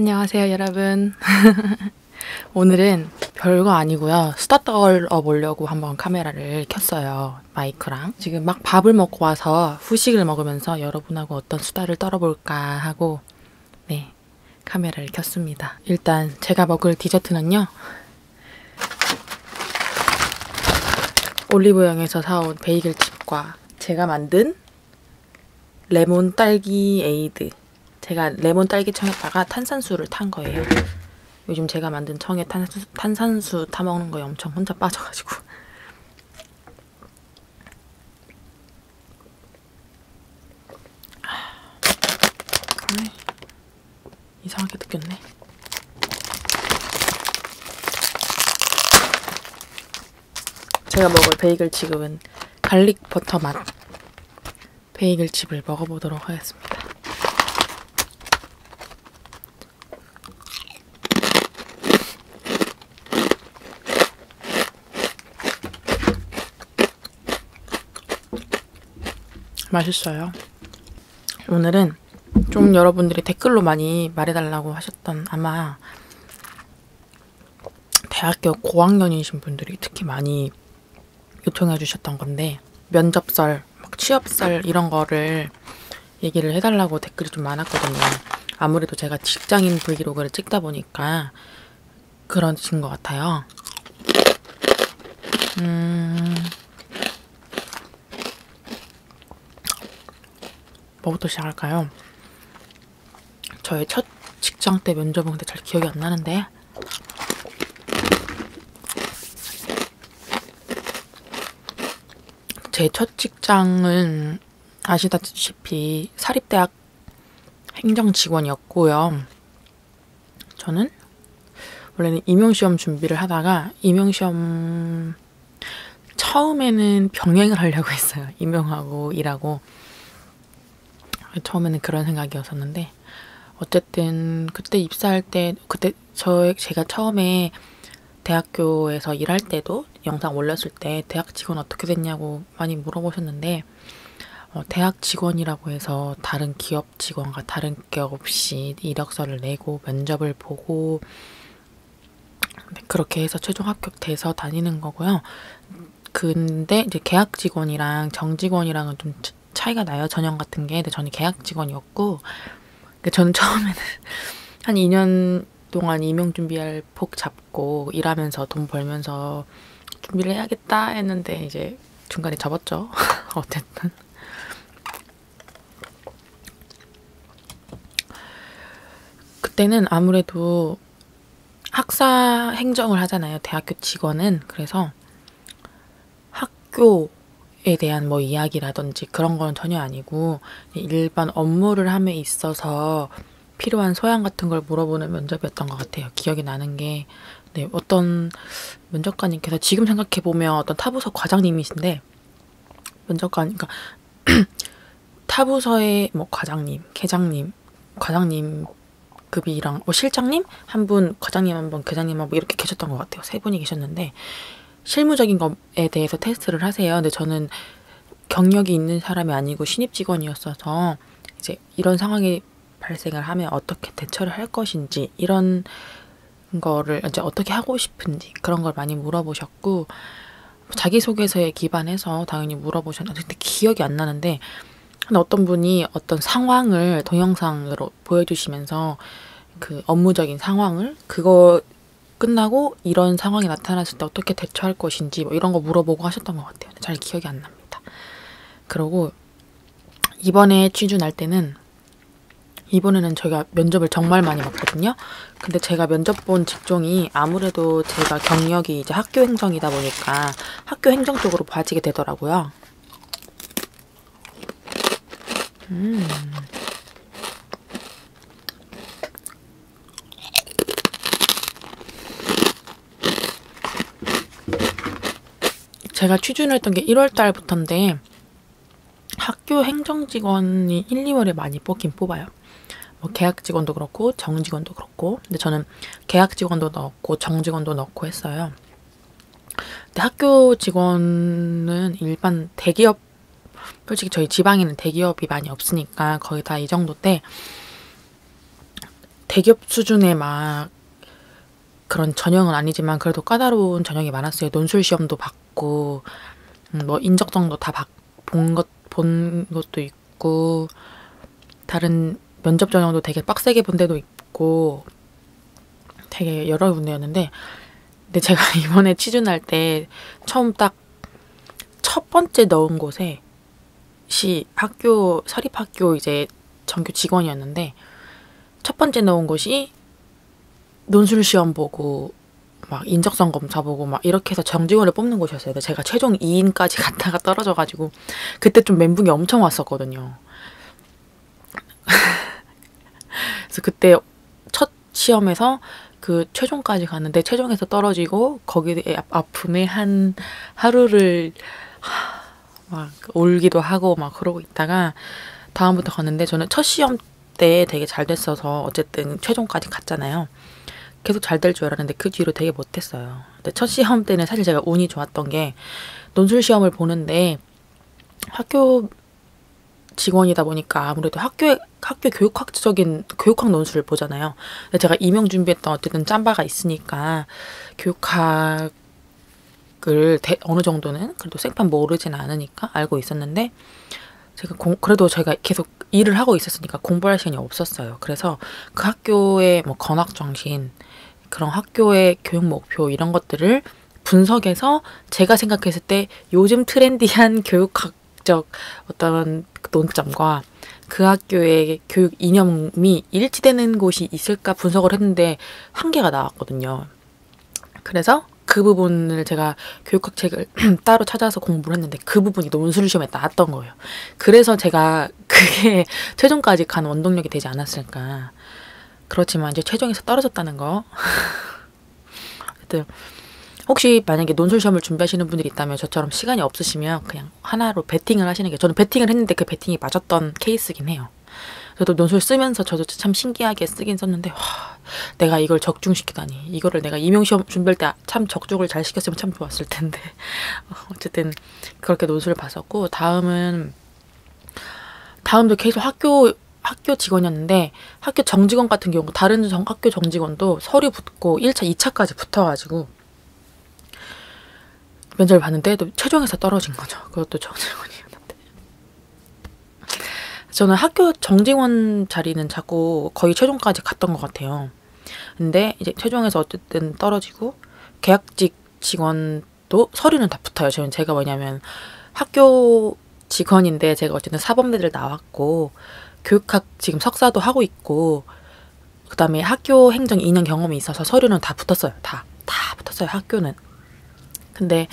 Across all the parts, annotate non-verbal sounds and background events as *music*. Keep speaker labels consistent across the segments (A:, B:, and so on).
A: 안녕하세요, 여러분. *laughs* 오늘은 별거 아니고요. 수다 떨어 보려고 한번 카메라를 켰어요. 마이크랑. 지금 막 밥을 먹고 와서 후식을 먹으면서 여러분하고 어떤 수다를 떨어볼까 하고, 네, 카메라를 켰습니다. 일단 제가 먹을 디저트는요. 올리브영에서 사온 베이글 칩과 제가 만든 레몬 딸기 에이드. 제가 레몬 딸기 청에다가 탄산수를 탄 거예요. 요즘 제가 만든 청에 탄산수, 탄산수 타먹는 거에 엄청 혼자 빠져가지고. 아, 이상하게 느꼈네. 제가 먹을 베이글 칩은 갈릭 버터 맛 베이글 칩을 먹어보도록 하겠습니다. 맛있어요. 오늘은 좀 여러분들이 댓글로 많이 말해달라고 하셨던 아마 대학교 고학년이신 분들이 특히 많이 요청해 주셨던 건데 면접설, 막 취업설 이런 거를 얘기를 해달라고 댓글이 좀 많았거든요. 아무래도 제가 직장인 브이로그를 찍다 보니까 그런신 것 같아요. 음... 뭐부터 시작할까요? 저의 첫 직장 때 면접은 근데 잘 기억이 안 나는데 제 첫 직장은 아시다시피 사립대학 행정 직원이었고요. 저는 원래는 임용시험 준비를 하다가 임용시험 처음에는 병행을 하려고 했어요. 임용하고 일하고 처음에는 그런 생각이었었는데 어쨌든 그때 입사할 때 그때 저 제가 처음에 대학교에서 일할 때도 영상 올렸을 때 대학 직원 어떻게 됐냐고 많이 물어보셨는데 어, 대학 직원이라고 해서 다른 기업 직원과 다른 게 없이 이력서를 내고 면접을 보고 그렇게 해서 최종 합격돼서 다니는 거고요. 근데 이제 계약 직원이랑 정직원이랑은 좀 차이가 나요. 전형 같은 게. 근데 저는 계약 직원이었고, 그러니까 저는 처음에는 *laughs* 한 2년 동안 임용 준비할 폭 잡고 일하면서 돈 벌면서 준비를 해야겠다 했는데 이제 중간에 접었죠. *laughs* 어쨌든. 그때는 아무래도 학사 행정을 하잖아요. 대학교 직원은. 그래서 학교 에 대한 뭐 이야기라든지 그런 건 전혀 아니고 일반 업무를 함에 있어서 필요한 소양 같은 걸 물어보는 면접이었던 것 같아요. 기억이 나는 게 네, 어떤 면접관님께서 지금 생각해 보면 어떤 타부서 과장님이신데 면접관 그러니까 *clears throat* 타부서의 뭐 과장님, 계장님, 과장님 급이랑 뭐 실장님 한 분, 과장님 한 분, 계장님 한 분 이렇게 계셨던 것 같아요. 세 분이 계셨는데 실무적인 것에 대해서 테스트를 하세요. 근데 저는 경력이 있는 사람이 아니고 신입 직원이었어서 이제 이런 상황이 발생을 하면 어떻게 대처를 할 것인지 이런 거를 이제 어떻게 하고 싶은지 그런 걸 많이 물어보셨고 자기소개서에 기반해서 당연히 물어보셨는데 근데 기억이 안 나는데 어떤 분이 어떤 상황을 동영상으로 보여주시면서 그 업무적인 상황을 그거 끝나고 이런 상황이 나타났을 때 어떻게 대처할 것인지 뭐 이런 거 물어보고 하셨던 것 같아요. 잘 기억이 안 납니다. 그리고 이번에 취준 할 때는 이번에는 저희가 면접을 정말 많이 봤거든요. 근데 제가 면접 본 직종이 아무래도 제가 경력이 이제 학교 행정이다 보니까 학교 행정 쪽으로 봐지게 되더라고요. 음. 제가 취준을 했던 게 1월 달부터인데 학교 행정 직원이 1, 2월에 많이 뽑긴 뽑아요. 뭐 계약 직원도 그렇고 정직원도 그렇고 근데 저는 계약 직원도 넣었고 정직원도 넣고 했어요. 근데 학교 직원은 일반 대기업 솔직히 저희 지방에는 대기업이 많이 없으니까 거의 다 이 정도 때 대기업 수준의 막 그런 전형은 아니지만 그래도 까다로운 전형이 많았어요. 논술 시험도 받고 음, 뭐 인적성도 다본 것 본 것도 있고 다른 면접 전형도 되게 빡세게 본 데도 있고 되게 여러 군데였는데 근데 제가 *laughs* 이번에 취준할 때 처음 딱 첫 번째 넣은 곳에 시 학교 사립학교 이제 정규 직원이었는데 첫 번째 넣은 곳이 논술 시험 보고 막 인적성 검사 보고 막 이렇게 해서 정직원을 뽑는 곳이었어요. 제가 최종 2인까지 *laughs* 갔다가 떨어져가지고 그때 좀 멘붕이 엄청 왔었거든요. *laughs* 그래서 그때 첫 시험에서 그 최종까지 갔는데 최종에서 떨어지고 거기에 아픔에 한 하루를 막 울기도 하고 막 그러고 있다가 다음부터 갔는데 저는 첫 시험 때 되게 잘 됐어서 어쨌든 최종까지 갔잖아요. 계속 잘 될 줄 알았는데 그 뒤로 되게 못했어요. 근데 첫 시험 때는 사실 제가 운이 좋았던 게 논술 시험을 보는데 학교 직원이다 보니까 아무래도 학교에 학교 교육학적인 교육학 논술을 보잖아요. 근데 제가 임용 준비했던 어쨌든 짬바가 있으니까 교육학을 대, 어느 정도는 그래도 생판 모르진 않으니까 알고 있었는데 제가 공, 그래도 제가 계속 일을 하고 있었으니까 공부할 시간이 없었어요. 그래서 그 학교의 뭐 건학 정신 그런 학교의 교육 목표 이런 것들을 분석해서 제가 생각했을 때 요즘 트렌디한 *laughs* 교육학적 어떤 논점과 그 학교의 교육 이념이 일치되는 곳이 있을까 분석을 했는데 한계가 나왔거든요. 그래서 그 부분을 제가 교육학 책을 *clears throat* 따로 찾아서 공부를 했는데 그 부분이 논술 시험에 나왔던 거예요. 그래서 제가 그게 *laughs* 최종까지 간 원동력이 되지 않았을까. 그렇지만 이제 최종에서 떨어졌다는 거. 하여튼 혹시 만약에 논술 시험을 준비하시는 분들이 있다면 저처럼 시간이 없으시면 그냥 하나로 베팅을 하시는 게 저는 베팅을 했는데 그 베팅이 맞았던 케이스긴 해요. 저도 논술 쓰면서 저도 참 신기하게 쓰긴 썼는데 와, 내가 이걸 적중시키다니 이거를 내가 임용시험 준비할 때 참 적중을 잘 시켰으면 참 좋았을 텐데 *laughs* 어쨌든 그렇게 논술을 봤었고 다음은 다음도 계속 학교 학교 직원이었는데 학교 정직원 같은 경우 다른 정, 학교 정직원도 서류 붙고 1차, 2차까지 붙어가지고 면접을 봤는데 또 최종에서 떨어진 거죠. 그것도 정직원이었는데. 저는 학교 정직원 자리는 자꾸 거의 최종까지 갔던 것 같아요. 근데 이제 최종에서 어쨌든 떨어지고 계약직 직원도 서류는 다 붙어요. 저는 제가 뭐냐면 학교 직원인데 제가 어쨌든 사범대들 나왔고 교육학 지금 석사도 하고 있고 그다음에 학교 행정 2년 경험이 있어서 서류는 다 붙었어요. 다. 다 붙었어요. 학교는. 근데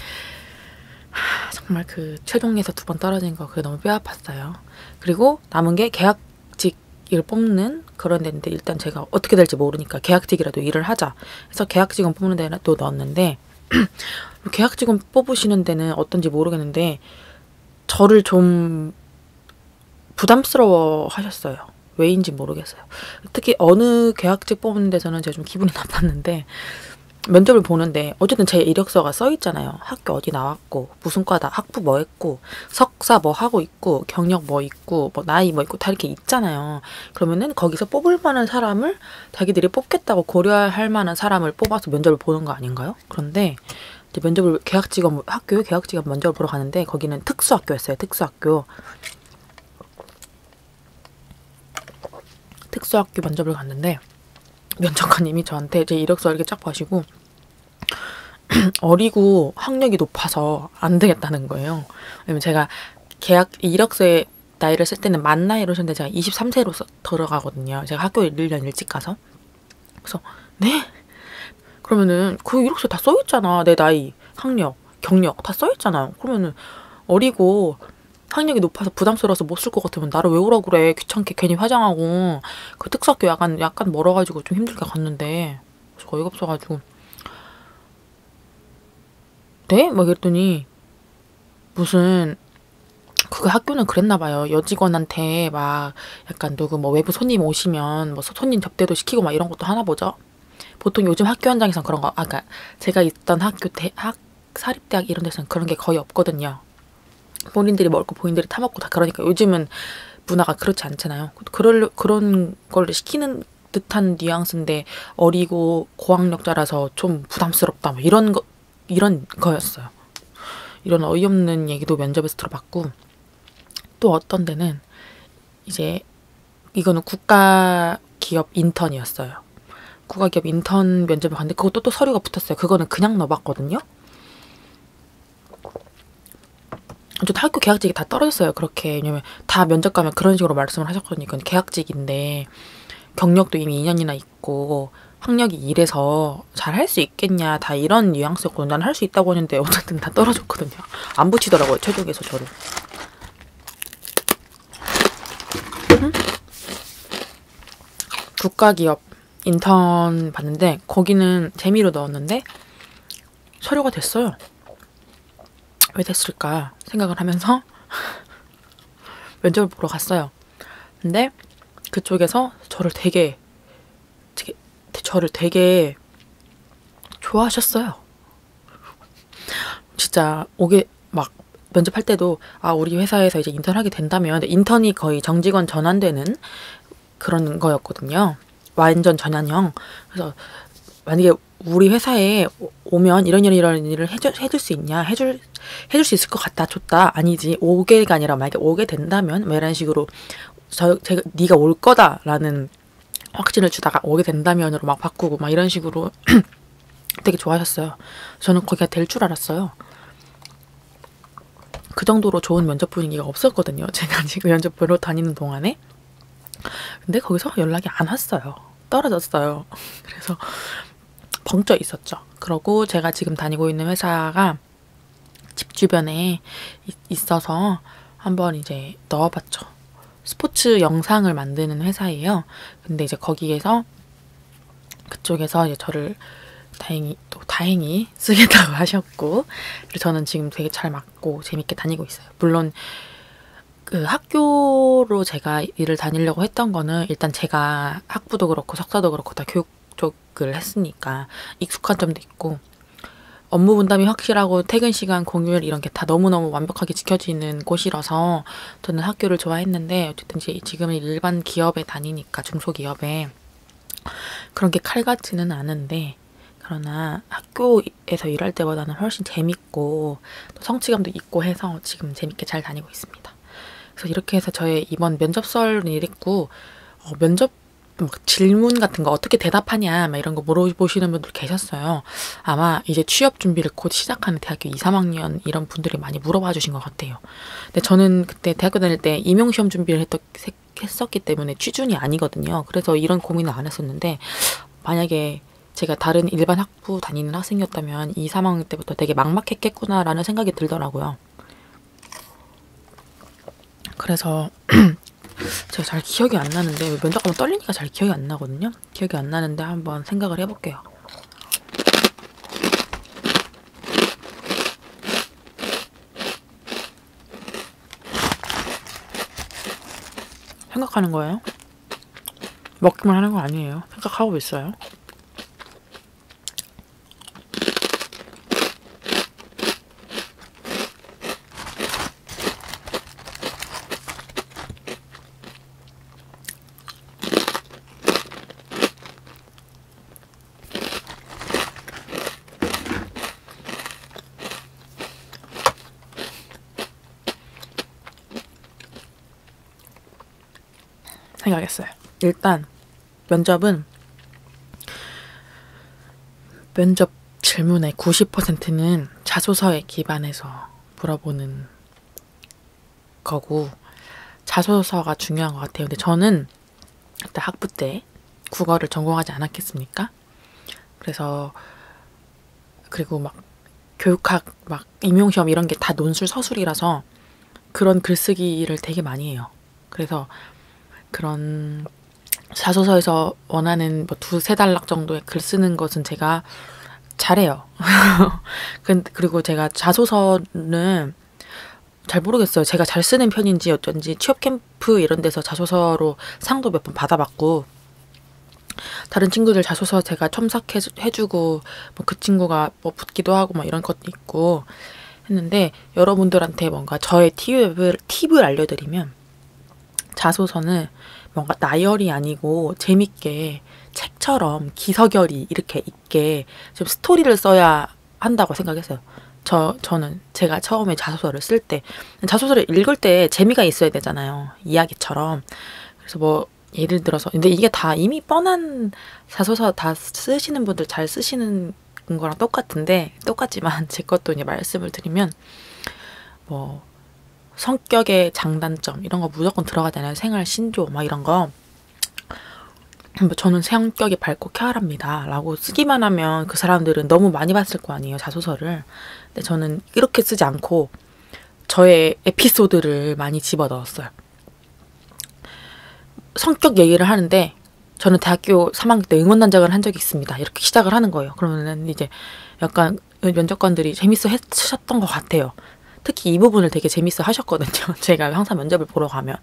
A: 하, 정말 그 최종에서 두 번 떨어진 거 그게 너무 뼈 아팠어요. 그리고 남은 게 계약직을 뽑는 그런 데인데 일단 제가 어떻게 될지 모르니까 계약직이라도 일을 하자. 해서 계약직은 뽑는 데는 또 넣었는데 *clears throat* 계약직은 뽑으시는 데는 어떤지 모르겠는데 저를 좀 부담스러워 하셨어요. 왜인지 모르겠어요. 특히 어느 계약직 뽑는 데서는 제가 좀 기분이 *laughs* 나빴는데 면접을 보는데 어쨌든 제 이력서가 써 있잖아요. 학교 어디 나왔고 무슨 과다 학부 뭐 했고 석사 뭐 하고 있고 경력 뭐 있고 뭐 나이 뭐 있고 다 이렇게 있잖아요. 그러면은 거기서 뽑을 만한 사람을 자기들이 뽑겠다고 고려할 만한 사람을 뽑아서 면접을 보는 거 아닌가요? 그런데 이제 면접을 계약직원 학교 계약직원 면접을 보러 가는데 거기는 특수학교였어요. 특수학교. 특수학교 면접을 갔는데 면접관님이 저한테 제 이력서 이렇게 쫙 보시고 *clears throat* 어리고 학력이 높아서 안 되겠다는 거예요. 왜냐면 제가 계약 이력서에 나이를 쓸 때는 만 나이로 썼는데 제가 23세로 써, 들어가거든요. 제가 학교에 1년 일찍 가서. 그래서 네? 그러면은 그 이력서에 다 써있잖아. 내 나이, 학력, 경력 다 써있잖아요. 그러면은 어리고 학력이 높아서 부담스러워서 못 쓸 것 같으면 나를 왜 오라 그래 귀찮게 괜히 화장하고 그 특수학교 약간 약간 멀어가지고 좀 힘들게 갔는데 그래서 어이가 없어가지고 네? 막 이랬더니 무슨 그 학교는 그랬나 봐요. 여직원한테 막 약간 누구 뭐 외부 손님 오시면 뭐 손님 접대도 시키고 막 이런 것도 하나 보죠. 보통 요즘 학교 현장에선 그런 거, 아까 그러니까 제가 있던 학교 대 학 사립대학 이런 데서는 그런 게 거의 없거든요. 본인들이 먹고 본인들이 타먹고 다 그러니까 요즘은 문화가 그렇지 않잖아요. 그럴, 그런 걸 시키는 듯한 뉘앙스인데 어리고 고학력자라서 좀 부담스럽다 뭐 이런 거 이런 거였어요. 이런 어이없는 얘기도 면접에서 들어봤고 또 어떤 데는 이제 이거는 국가 기업 인턴이었어요. 국가 기업 인턴 면접을 갔는데 그것도 또 서류가 붙었어요. 그거는 그냥 넣어봤거든요. 저도 학교 계약직이 다 떨어졌어요. 그렇게 왜냐면 다 면접 가면 그런 식으로 말씀을 하셨거든요. 계약직인데 경력도 이미 2년이나 있고 학력이 이래서 잘 할 수 있겠냐 다 이런 뉘앙스였거든요. 난할 수 있다고 했는데 어쨌든 다 떨어졌거든요. 안 붙이더라고요. 최종에서 저를. 응? 국가기업 인턴 봤는데 거기는 재미로 넣었는데 서류가 됐어요. 왜 됐을까 생각을 하면서 *laughs* 면접을 보러 갔어요. 근데 그쪽에서 저를 되게, 되게 저를 되게 좋아하셨어요. 진짜 오게 막 면접할 때도 아 우리 회사에서 이제 인턴하게 된다면 인턴이 거의 정직원 전환되는 그런 거였거든요. 완전 전환형. 그래서 만약에 우리 회사에 오면 이런 이런 이런 일을 해줄, 해줄 수 있냐 해줄 해줄 수 있을 것 같다 좋다 아니지 오게가 아니라 만약에 오게 된다면 뭐 이런 식으로 저 제가 네가 올 거다라는 확신을 주다가 오게 된다면으로 막 바꾸고 막 이런 식으로 *clears throat* 되게 좋아하셨어요. 저는 거기가 될 줄 알았어요. 그 정도로 좋은 면접 분위기가 없었거든요. *laughs* 제가 지금 면접 보러 다니는 동안에. 근데 거기서 연락이 안 왔어요. 떨어졌어요. *laughs* 그래서 벙쪄 있었죠. 그러고 제가 지금 다니고 있는 회사가 집 주변에 있어서 한번 이제 넣어봤죠. 스포츠 영상을 만드는 회사예요. 근데 이제 거기에서 그쪽에서 이제 저를 다행히 또 다행히 *laughs* 쓰겠다고 하셨고 저는 지금 되게 잘 맞고 재밌게 다니고 있어요. 물론 그 학교로 제가 일을 다니려고 했던 거는 일단 제가 학부도 그렇고 석사도 그렇고 다 교육 쪽을 했으니까 익숙한 점도 있고 업무 분담이 확실하고 퇴근 시간 공휴일 이런 게 다 너무너무 완벽하게 지켜지는 곳이라서 저는 학교를 좋아했는데 어쨌든 지금은 일반 기업에 다니니까 중소기업에 그런 게 칼 같지는 않은데 그러나 학교에서 일할 때보다는 훨씬 재밌고 또 성취감도 있고 해서 지금 재밌게 잘 다니고 있습니다. 그래서 이렇게 해서 저의 이번 면접설은 이랬고 어, 면접 막 질문 같은 거 어떻게 대답하냐 막 이런 거 물어보시는 분들 계셨어요. 아마 이제 취업 준비를 곧 시작하는 대학교 2, 3학년 이런 분들이 많이 물어봐 주신 것 같아요. 근데 저는 그때 대학교 다닐 때 임용 시험 준비를 했, 했었기 때문에 취준이 아니거든요. 그래서 이런 고민을 안 했었는데 만약에 제가 다른 일반 학부 다니는 학생이었다면 2, 3학년 때부터 되게 막막했겠구나라는 생각이 들더라고요. 그래서 *clears throat* 제가 잘 기억이 안 나는데 면접 가면 떨리니까 잘 기억이 안 나거든요. 기억이 안 나는데 한번 생각을 해볼게요. 생각하는 거예요. 먹기만 하는 거 아니에요. 생각하고 있어요. 생각했어요. 일단 면접은 면접 질문의 90%는 자소서에 기반해서 물어보는 거고 자소서가 중요한 것 같아요. 근데 저는 그때 학부 때 국어를 전공하지 않았겠습니까? 그래서 그리고 막 교육학 막 임용시험 이런 게 다 논술 서술이라서 그런 글쓰기를 되게 많이 해요. 그래서 그런 자소서에서 원하는 뭐 두세 달락 정도의 글 쓰는 것은 제가 잘해요. *laughs* 그리고 제가 자소서는 잘 모르겠어요. 제가 잘 쓰는 편인지 어쩐지 취업 캠프 이런 데서 자소서로 상도 몇 번 받아봤고 다른 친구들 자소서 제가 첨삭해주고 뭐 그 친구가 뭐 붙기도 하고 막 이런 것도 있고 했는데 여러분들한테 뭔가 저의 팁을 팁을 알려드리면 자소서는 뭔가 나열이 아니고 재밌게 책처럼 기서결이 이렇게 있게 좀 스토리를 써야 한다고 생각했어요. 저 저는 제가 처음에 자소서를 쓸 때 자소서를 읽을 때 재미가 있어야 되잖아요. 이야기처럼. 그래서 뭐 예를 들어서 근데 이게 다 이미 뻔한 자소서 다 쓰시는 분들 잘 쓰시는 거랑 똑같은데 똑같지만 *laughs* 제 것도 이제 말씀을 드리면 뭐 성격의 장단점 이런 거 무조건 들어가잖아요. 생활 신조 막 이런 거. 뭐 저는 성격이 밝고 쾌활합니다. 라고 쓰기만 하면 그 사람들은 너무 많이 봤을 거 아니에요. 자소서를. 근데 저는 이렇게 쓰지 않고 저의 에피소드를 많이 집어 넣었어요. 성격 얘기를 하는데 저는 대학교 3학년 때 응원단장을 한 적이 있습니다. 이렇게 시작을 하는 거예요. 그러면은 이제 약간 면접관들이 재밌어 했셨던 것 같아요. 특히 이 부분을 되게 재밌어 하셨거든요. *laughs* 제가 항상 면접을 보러 가면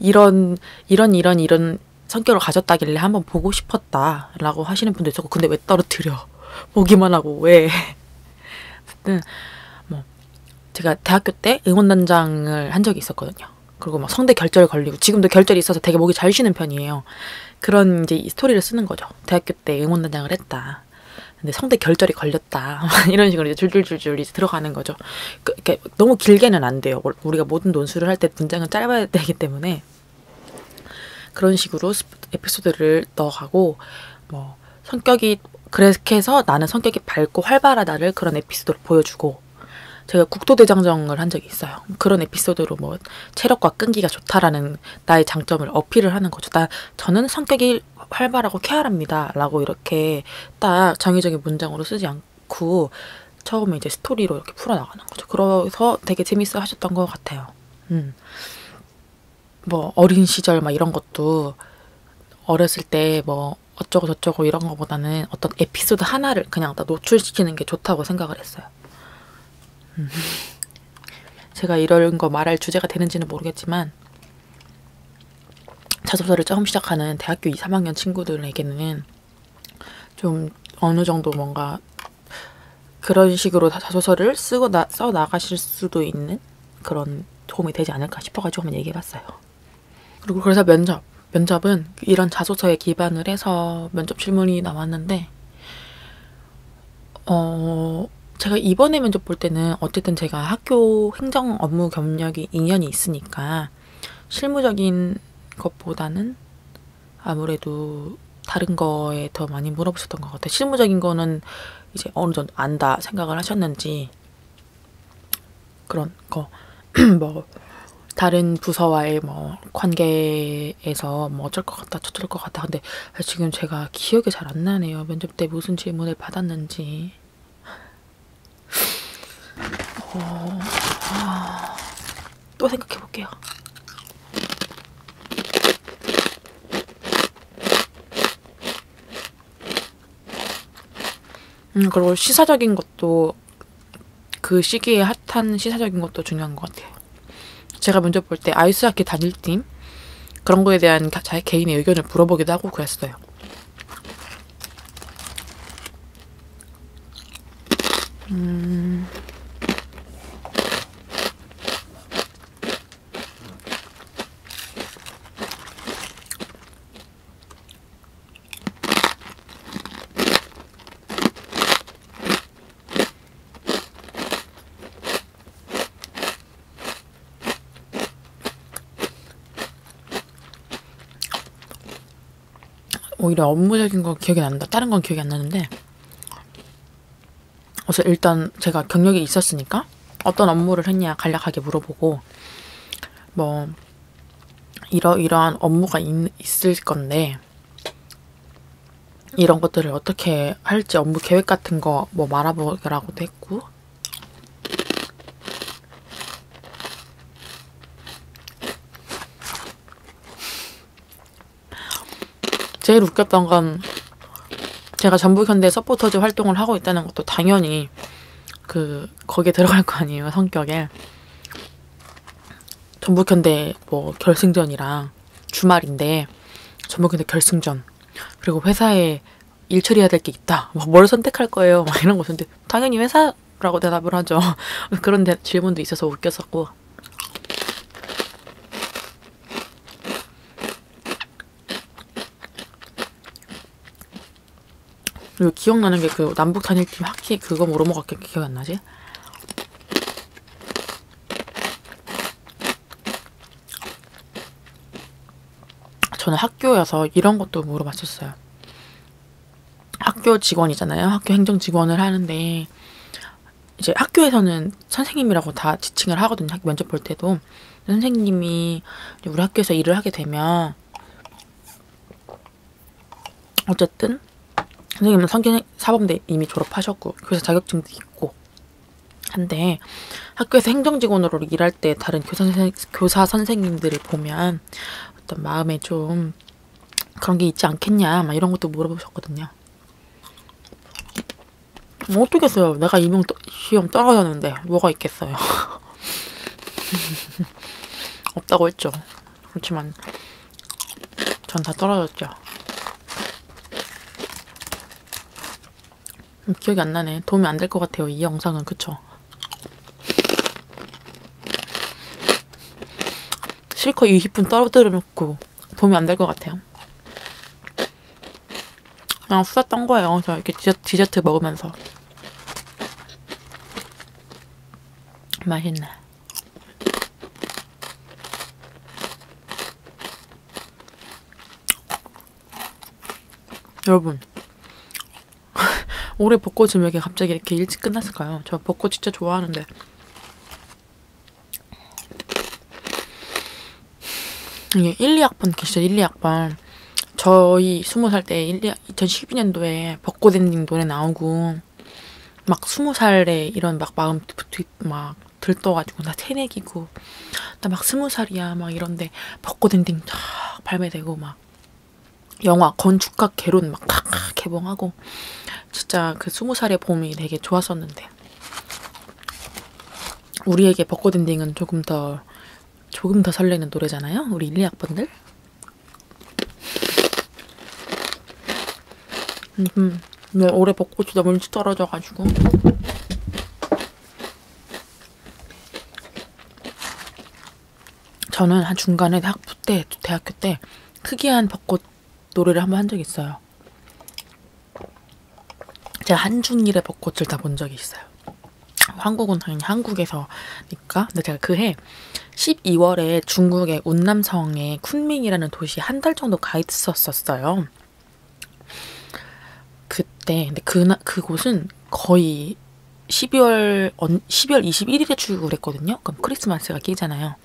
A: 이런 이런 이런 이런 성격을 가졌다길래 한번 보고 싶었다라고 하시는 분도 있었고 근데 왜 떨어뜨려 *laughs* 보기만 하고 왜 *laughs* 어쨌든 뭐 제가 대학교 때 응원단장을 한 적이 있었거든요. 그리고 막 성대 결절 걸리고 지금도 결절이 있어서 되게 목이 잘 쉬는 편이에요. 그런 이제 스토리를 쓰는 거죠. 대학교 때 응원단장을 했다. 근데 성대 결절이 걸렸다. *laughs* 이런 식으로 이제 줄줄줄줄 이제 들어가는 거죠. 그, 이렇게 너무 길게는 안 돼요. 우리가 모든 논술을 할 때 문장은 짧아야 되기 때문에 그런 식으로 에피소드를 넣어가고 뭐 성격이 그렇게 해서 나는 성격이 밝고 활발하다를 그런 에피소드로 보여주고 제가 국토대장정을 한 적이 있어요. 그런 에피소드로 뭐 체력과 끈기가 좋다라는 나의 장점을 어필을 하는 거죠. 나 저는 성격이 활발하고 쾌활합니다. 라고 이렇게 딱 정의적인 문장으로 쓰지 않고 처음에 이제 스토리로 이렇게 풀어나가는 거죠. 그래서 되게 재밌어 하셨던 것 같아요. 음. 뭐 어린 시절 막 이런 것도 어렸을 때 뭐 어쩌고 저쩌고 이런 거보다는 어떤 에피소드 하나를 그냥 다 노출시키는 게 좋다고 생각을 했어요. 음. 제가 이런 거 말할 주제가 되는지는 모르겠지만 자소서를 처음 시작하는 대학교 2, 3학년 친구들에게는 좀 어느 정도 뭔가 그런 식으로 자소서를 쓰고 나, 써 나가실 수도 있는 그런 도움이 되지 않을까 싶어가지고 한번 얘기해 봤어요. 그리고 그래서 면접. 면접은 이런 자소서에 기반을 해서 면접 질문이 나왔는데, 어, 제가 이번에 면접 볼 때는 어쨌든 제가 학교 행정 업무 경력이 2년이 있으니까 실무적인 것보다는 아무래도 다른 거에 더 많이 물어보셨던 것 같아요. 실무적인 거는 이제 어느 정도 안다 생각을 하셨는지 그런 거. *clears throat* 뭐 다른 부서와의 뭐 관계에서 뭐 어쩔 것 같다 저쩔 것 같다. 근데 지금 제가 기억이 잘 안 나네요. 면접 때 무슨 질문을 받았는지. 어, 아, 또 생각해 볼게요 음 그리고 시사적인 것도 그 시기에 핫한 시사적인 것도 중요한 것 같아요. 제가 먼저 볼때 아이스하키 단일팀 그런 거에 대한 자 개인의 의견을 물어보기도 하고 그랬어요. 음... 오히려 업무적인 거 기억이 난다. 다른 건 기억이 안 나는데. 그래서 일단 제가 경력이 있었으니까 어떤 업무를 했냐 간략하게 물어보고 뭐 이러 이러한 업무가 있, 있을 건데 이런 것들을 어떻게 할지 업무 계획 같은 거 뭐 말해보라고도 했고 제일 웃겼던 건 제가 전북현대 서포터즈 활동을 하고 있다는 것도 당연히 그 거기에 들어갈 거 아니에요 성격에. 전북현대 뭐 결승전이랑 주말인데 전북현대 결승전 그리고 회사에 일 처리해야 될 게 있다 뭐뭘 선택할 거예요 막 이런 거 있는데 당연히 회사라고 대답을 하죠. *laughs* 그런 데, 질문도 있어서 웃겼었고 그리고 기억나는 게 그 남북 단일팀 하키 그거 뭐로 먹었게 기억 안 나지? 저는 학교여서 이런 것도 물어봤었어요. 학교 직원이잖아요. 학교 행정 직원을 하는데 이제 학교에서는 선생님이라고 다 지칭을 하거든요. 면접 볼 때도 선생님이 우리 학교에서 일을 하게 되면 어쨌든 선생님은 성균 사범대 이미 졸업하셨고 그래서 자격증도 있고 한데 학교에서 행정직원으로 일할 때 다른 교사, 선생, 교사 선생님들을 보면 어떤 마음에 좀 그런 게 있지 않겠냐 막 이런 것도 물어보셨거든요. 뭐 어떻겠어요. 내가 이명 시험 떨어졌는데 뭐가 있겠어요. *laughs* 없다고 했죠. 그렇지만 전 다 떨어졌죠. 기억이 안 나네. 도움이 안 될 것 같아요. 이 영상은 그쵸? 실컷 20분 떨어뜨려 놓고 도움이 안 될 것 같아요. 그냥 수다 떤 거예요. 저 이렇게 디저트, 디저트 먹으면서. 맛있네. 여러분 올해 벚꽃이 왜 이렇게 갑자기 이렇게 일찍 끝났을까요? 저 벚꽃 진짜 좋아하는데 이게 1, 2학번 계시죠? 1, 2학번 저희 20살 때 1, 2, 2012년도에 벚꽃 엔딩 노래 나오고 막 20살에 이런 막 마음 막 들떠가지고 나 새내기고 나 막 20살이야 막 이런데 벚꽃 엔딩 쫙 발매되고 막 영화 건축학 개론 막 개봉하고 진짜 그 스무 살의 봄이 되게 좋았었는데 우리에게 벚꽃 엔딩은 조금 더 조금 더 설레는 노래잖아요. 우리 1, 2학번들. 음, 네, 올해 벚꽃이 너무 일찍 떨어져가지고. 저는 한 중간에 학부 때, 대학교 때 특이한 벚꽃 노래를 한번 한 적이 있어요. 제가 한중일의 벚꽃을 다 본 적이 있어요. 한국은 당연히 한국에서니까. 근데 제가 그 해 12월에 중국의 운남성에 쿤밍이라는 도시 한 달 정도 가 있었었어요. 그때 근데 그 그곳은 거의 12월 12월 21일에 출국을 했거든요. 그럼 크리스마스가 끼잖아요.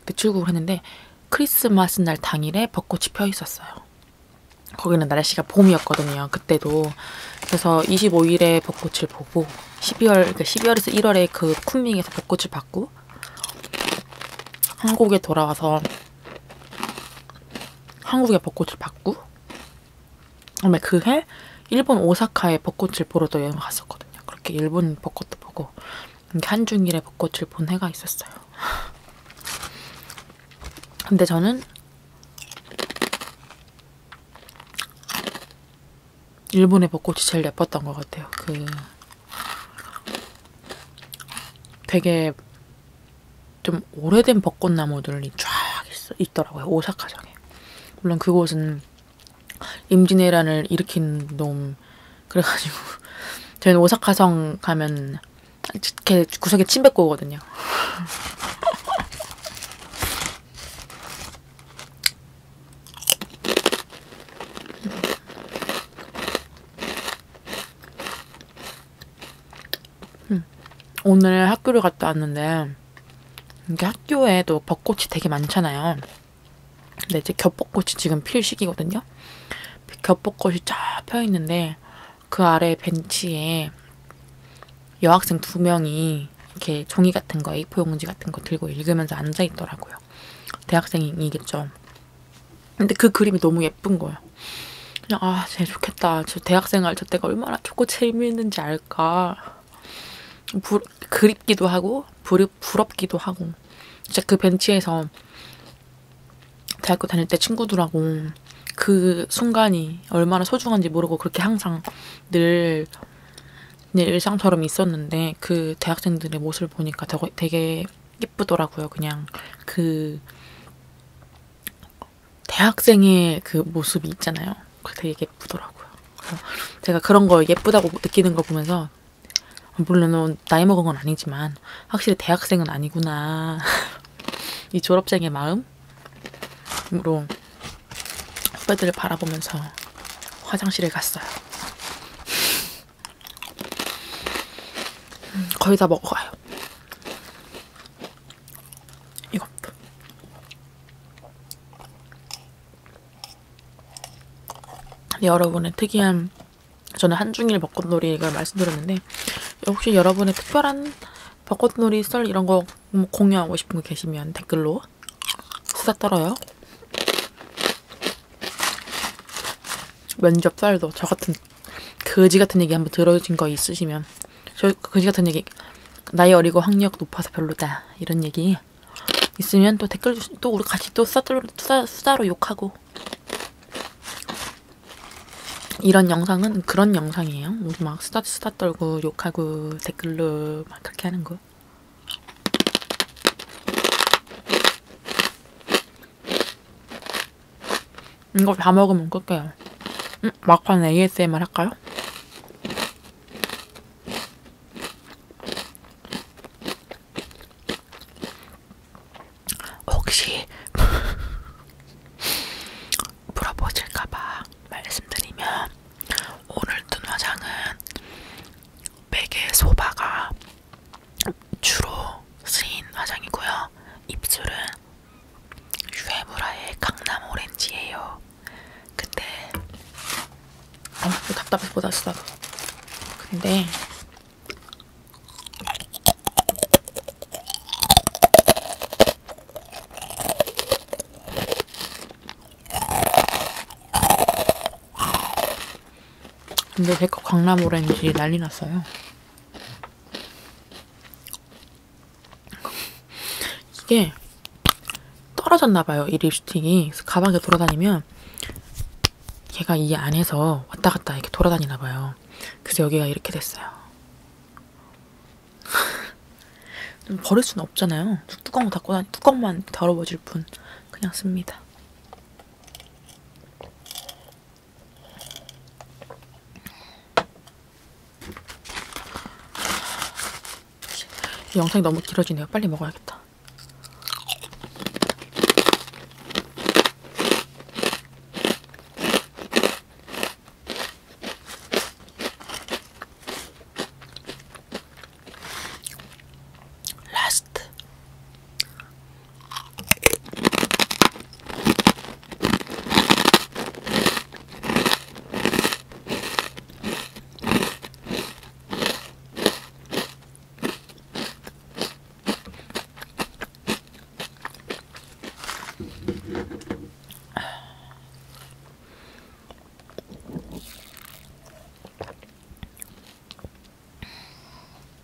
A: 그때 출국을 했는데 크리스마스 날 당일에 벚꽃이 펴 있었어요. 거기는 날씨가 봄이었거든요. 그때도. 그래서 25일에 벚꽃을 보고 12월, 그러니까 12월에서 1월에 그 쿤밍에서 벚꽃을 봤고 한국에 돌아와서 한국의 벚꽃을 봤고 그다음에 그 해 일본 오사카에 벚꽃을 보러 또 여행 갔었거든요. 그렇게 일본 벚꽃도 보고 한중일에 벚꽃을 본 해가 있었어요. 근데 저는 일본의 벚꽃이 제일 예뻤던 것 같아요. 그 되게 좀 오래된 벚꽃나무들이 쫙 있, 있더라고요. 오사카성에. 물론 그곳은 임진왜란을 일으킨 놈 그래가지고 *laughs* 저희는 오사카성 가면 이렇게 구석에 침 뱉고 오거든요. 오늘 학교를 갔다 왔는데 이게 학교에도 벚꽃이 되게 많잖아요. 근데 이제 겹벚꽃이 지금 필 시기거든요. 겹벚꽃이 쫙 펴 있는데 그 아래 벤치에 여학생 두 명이 이렇게 종이 같은 거, A4 용지 같은 거 들고 읽으면서 앉아 있더라고요. 대학생이겠죠. 근데 그 그림이 너무 예쁜 거예요. 그냥 아, 쟤 좋겠다. 저 대학생활 저 때가 얼마나 좋고 재미있는지 알까. 부, 그립기도 하고 부럽, 부럽기도 하고 진짜 그 벤치에서 대학교 다닐 때 친구들하고 그 순간이 얼마나 소중한지 모르고 그렇게 항상 늘, 늘 일상처럼 있었는데 그 대학생들의 모습을 보니까 되게 예쁘더라고요. 그냥 그 대학생의 그 모습이 있잖아요. 되게 예쁘더라고요. 제가 그런 거 예쁘다고 느끼는 거 보면서 물론 나이 먹은 건 아니지만 확실히 대학생은 아니구나. *laughs* 이 졸업생의 마음으로 후배들을 바라보면서 화장실에 갔어요. 음, 거의 다 먹어가요. 이것도. 여러분의 특이한 저는 한중일 벚꽃놀이를 말씀드렸는데 혹시 여러분의 특별한 벚꽃놀이 썰 이런 거뭐 공유하고 싶은 거 계시면 댓글로 수다 떨어요. 면접 썰도 저 같은 거지 같은 얘기 한번 들어진 거 있으시면 저 거지 같은 얘기 나이 어리고 학력 높아서 별로다 이런 얘기 있으면 또 댓글 또 우리 같이 또 수다, 수다, 수다로 욕하고 이런 영상은 그런 영상이에요. 우리 막 수다 수다 떨고 욕하고 댓글로 막 그렇게 하는 거. 이거 다 먹으면 끌게요. 음, 막판 ASMR 할까요? 혹시 물어보실까봐 말씀드리면 오늘 뜬 화장은 베개 소바가 주로 쓰인 화장이고요. 입술은 슈에무라의 강남 오렌지예요. 근데 어, 답답해 보다 쓰다가 근데 근데 제거 강남 오렌지 난리 났어요. 이게 떨어졌나 봐요. 이 립스틱이. 가방에 돌아다니면 얘가 이 안에서 왔다 갔다 이렇게 돌아다니나 봐요. 그래서 여기가 이렇게 됐어요. *laughs* 버릴 수는 없잖아요. 뚜껑 닫고 다니, 뚜껑만 더러워질 뿐. 그냥 씁니다. 이 영상이 너무 길어지네요. 빨리 먹어야겠다. 라스트.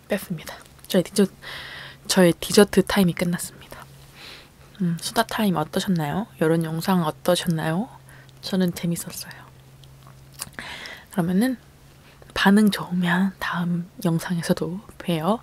A: 뺐습니다. 저의 디저트, 저의 디저트 타임이 끝났습니다. 음, 수다 타임 어떠셨나요? 이런 영상 어떠셨나요? 저는 재밌었어요. 그러면은 반응 좋으면 다음 영상에서도 봬요.